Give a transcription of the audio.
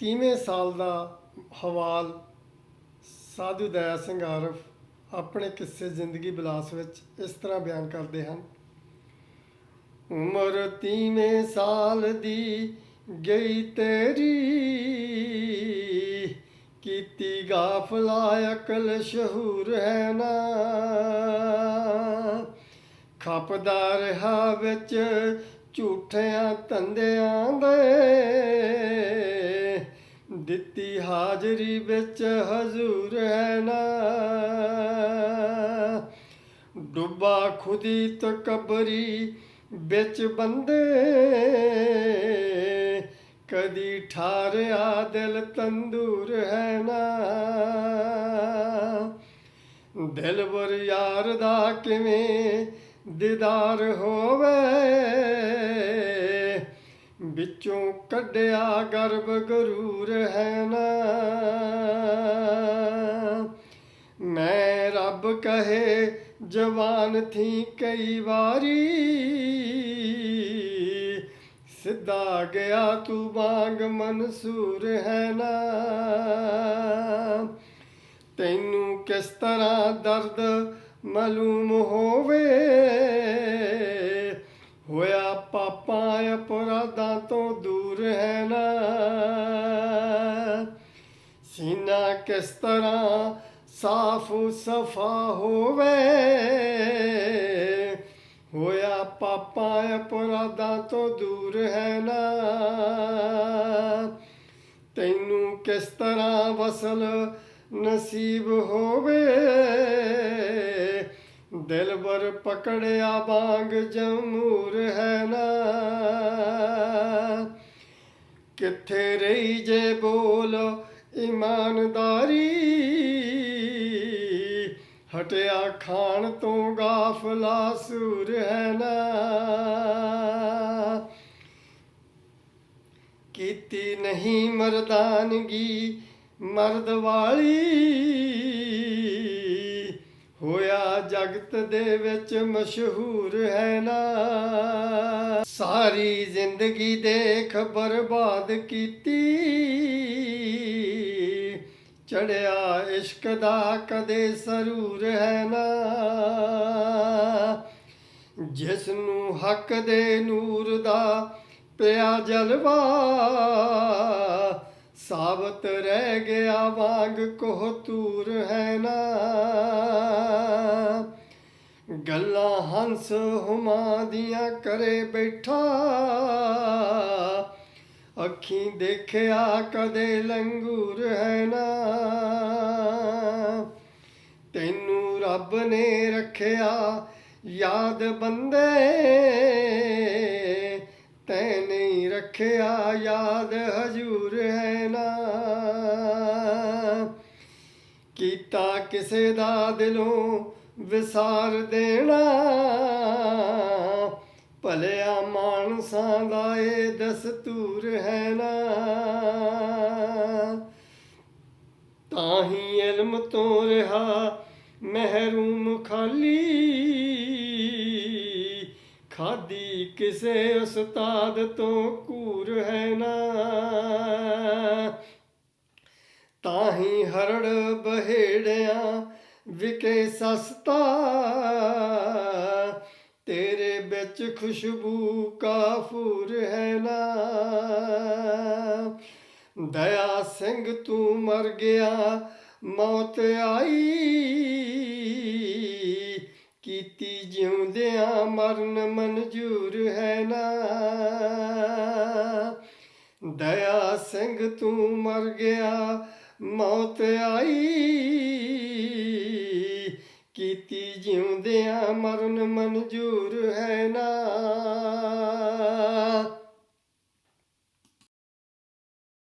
30ਵੇਂ ਸਾਲ ਦਾ ਹਵਾਲ ਸਾਧੂ ਦਇਆ ਸਿੰਘ ਆਰਫ ਆਪਣੇ ਕਿੱਸੇ ਜ਼ਿੰਦਗੀ ਬਿਲਾਸ ਵਿੱਚ ਇਸ ਤਰ੍ਹਾਂ ਬਿਆਨ ਕਰਦੇ ਹਨ। ਉਮਰ 30ਵੇਂ ਸਾਲ ਦੀ ਗਈ ਤੇਰੀ, ਕੀਤੀ ਗਾਫਲਾ ਅਕਲ ਸ਼ਹੂਰ ਹੈ ਨਾ। ਖਪਦਾ ਰਿਹਾ ਵਿੱਚ ਝੂਠਿਆਂ ਧੰਦਿਆਂ ਦੇ ਦਿੱਤੀ ਹਾਜ਼ਰੀ ਵਿੱਚ ਹਜ਼ੂਰ ਹੈ ਨਾ। ਡੁੱਬਾ ਖੁਦੀ ਤਕਬਰੀ ਵਿੱਚ ਬੰਦੇ। ਕਦੀ ਠਾਰਿਆ ਦਿਲ ਤੰਦੂਰ ਹੈ ਨਾ। ਦਿਲਵਰ ਯਾਰ ਦਾ ਕਿਵੇਂ ਦੀਦਾਰ ਹੋਵੇ। ਵਿੱਚੋਂ ਕੱਢਿਆ ਗਰਭ ਗਰੂਰ ਹੈ ਨਾ। ਮੈਂ ਰੱਬ ਕਹੇ, ਜਵਾਨ ਥੀ ਕਈ ਵਾਰੀ। ਸਿੱਧਾ ਗਿਆ ਤੂੰ ਬਾਗ ਮਨਸੂਰ ਹੈ ਨਾ। ਤੈਨੂੰ ਕਿਸ ਤਰ੍ਹਾਂ ਦਰਦ ਮਾਲੂਮ ਹੋਵੇ? ਹੋਇਆ ਪਾਪਾ ਸੀਨਾ ਕਿਸ ਤਰ੍ਹਾਂ ਸਾਫ਼ ਸਫਾ ਹੋਵੇ? ਹੋਇਆ ਪਾਪਾਂ ਅਪਰਾਧਾਂ ਤੋਂ ਦੂਰ ਹੈ ਨਾ। ਤੈਨੂੰ ਕਿਸ ਤਰ੍ਹਾਂ ਵਸਲ ਨਸੀਬ ਹੋਵੇ? ਦਿਲਬਰ ਪਕੜਿਆ ਬਾਗ ਜਮੂਰ ਹੈ ਨਾ। ਕਿੱਥੇ ਰਹੀ ਜੇ ਬੋਲ ਇਮਾਨਦਾਰੀ। ਹਟਿਆ ਖਾਣ ਤੋਂ ਗਾਫਲਾ ਸੂਰ ਹੈ ਨਾ। ਕੀਤੀ ਨਹੀਂ ਮਰਦਾਨਗੀ ਮਰਦ ਵਾਲੀ। ਹੋਇਆ ਜਗਤ ਦੇ ਵਿੱਚ ਮਸ਼ਹੂਰ ਹੈ ਨਾ। ਸਾਰੀ ਜ਼ਿੰਦਗੀ ਦੇਖ ਬਰਬਾਦ ਕੀਤੀ। ਚੜਿਆ ਇਸ਼ਕ ਦਾ ਕਦੇ ਸਰੂਰ ਹੈ ਨਾ। ਜਿਸ ਨੂੰ ਹੱਕ ਦੇ ਨੂਰ ਦਾ ਪਿਆ ਜਲਵਾ ਸਾਬਤ ਰਹਿ ਗਿਆ ਵਾਂਗ ਕੋਹਤੂਰ ਹੈ ਨਾ। ਗੱਲਾਂ ਹੰਸ ਹੁਮਾ ਦੀਆਂ ਕਰੇ ਬੈਠਾ। ਅੱਖੀਂ ਦੇਖਿਆ ਕਦੇ ਲੰਗੂਰ ਹੈ ਨਾ। ਤੈਨੂੰ ਰੱਬ ਨੇ ਰੱਖਿਆ ਯਾਦ ਬੰਦੇ। ਤੈ ਨਹੀਂ ਰੱਖਿਆ ਯਾਦ ਹਜੂਰ ਹੈ ਨਾ। ਕੀਤਾ ਕਿਸੇ ਦਾ ਦਿਲੋਂ ਵਿਸਾਰ ਦੇਣਾ। ਭਲਿਆ ਮਾਨਸਾਂ ਦਾ ਇਹ ਦਸਤੂਰ ਹੈ ਨਾ। ਤਾਂ ਹੀ ਇਲਮ ਤੋਂ ਰਿਹਾ ਮਹਿਰੂਮ ਖਾਲੀ। ਖਾਦੀ ਕਿਸੇ ਉਸਤਾਦ ਤੋਂ ਕੂਰ ਹੈ ਨਾ। ਤਾਂ ਹੀ ਹਰੜ ਬਹੇੜਿਆਂ, ਵਿਕੇ ਸਸਤਾ। ਤੇਰੇ ਵਿੱਚ ਖੁਸ਼ਬੂ ਕਾਫੂਰ ਹੈ ਨਾ। ਦਇਆ ਸਿੰਘ ਤੂੰ ਮਰ ਗਿਆ, ਮੌਤ ਆਈ। ਜਿਉਂਦਿਆਂ ਮਰਨ ਮਨਜੂਰ ਹੈ ਨਾ। ਦਇਆ ਸਿੰਘ ਤੂੰ ਮਰ ਗਿਆ, ਮੌਤ ਆਈ। ਕੀਤੀ ਜਿਉਂਦਿਆਂ ਮਰਨ ਮਨਜੂਰ ਹੈ ਨਾ।